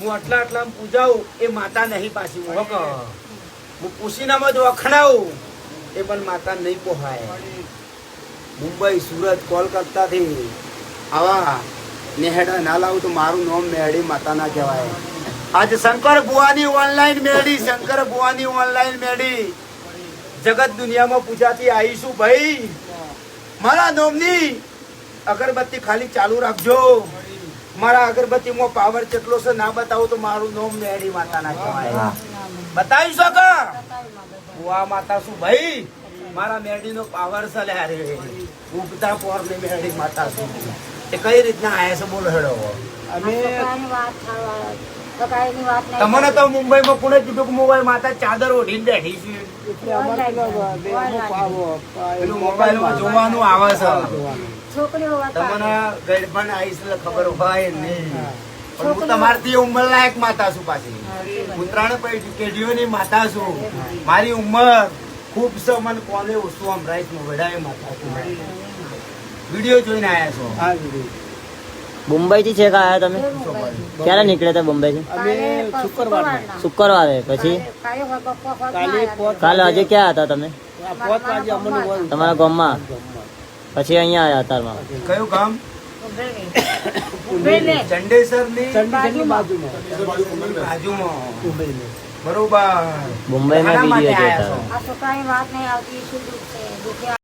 હું આટલા આટલા પૂજાવું એ માતા નહીં પાછી હું હક હું. જ વખણાવું એ પણ માતા નહીં પોહાય. મુંબઈ સુરત કોલકાતાથી આવા નેહડા ના લાવું તો મારું નામ મેળી માતા ના કહેવાય. આજે શંકર બુવાની ઓનલાઈન મેળી શંકર બુવાની ઓનલાઈન મેળી. જગત દુનિયામાં પૂજાથી આવીશું ભાઈ. મારા નોમની અગરબત્તી ખાલી ચાલુ રાખજો. મારા અગરબત્તીમાં પાવર કેટલો છે ના બતાવું તો મારું નોમ મેરી માતા ના કહેવાય. બતાવી શકો? હું માતા શું ભાઈ. મારા મેડી નો પાવર છે લે અરે ઉગતા પોર ને મેરડી માતા શું એ કઈ રીતના આયા છે બોલો હેડો. અમે તમને તો મુંબઈમાં કોણે કીધું કે મોબાઈલ માતા ચાદર ઓઢીને બેઠી છે? પેલું મોબાઈલમાં જોવાનું આવે છે. તમને ગડબડ આવી ખબર હોય નહીં. પણ હું તમારથી ઉંમર લાયક માતા છું પાછી. હું ત્રણ પેઢીઓની માતા છું. મારી ઉંમર ખૂબ છે. મને કોને ઓછું છે વડાએ માતા છું વીડિયો જોઈને આયા છો. મુંબઈ થી છે કે આયા તમે? ક્યારે નીકળ્યા હતા બોમ્બે થી? શુક્રવારે પછી? કાલે આજે ક્યાં હતા તમે? તમારા ગામમાં? પછી અહીંયા આવ્યા અતારમાં? કયું ગામ? બરોબર. મુંબઈ માં બીજી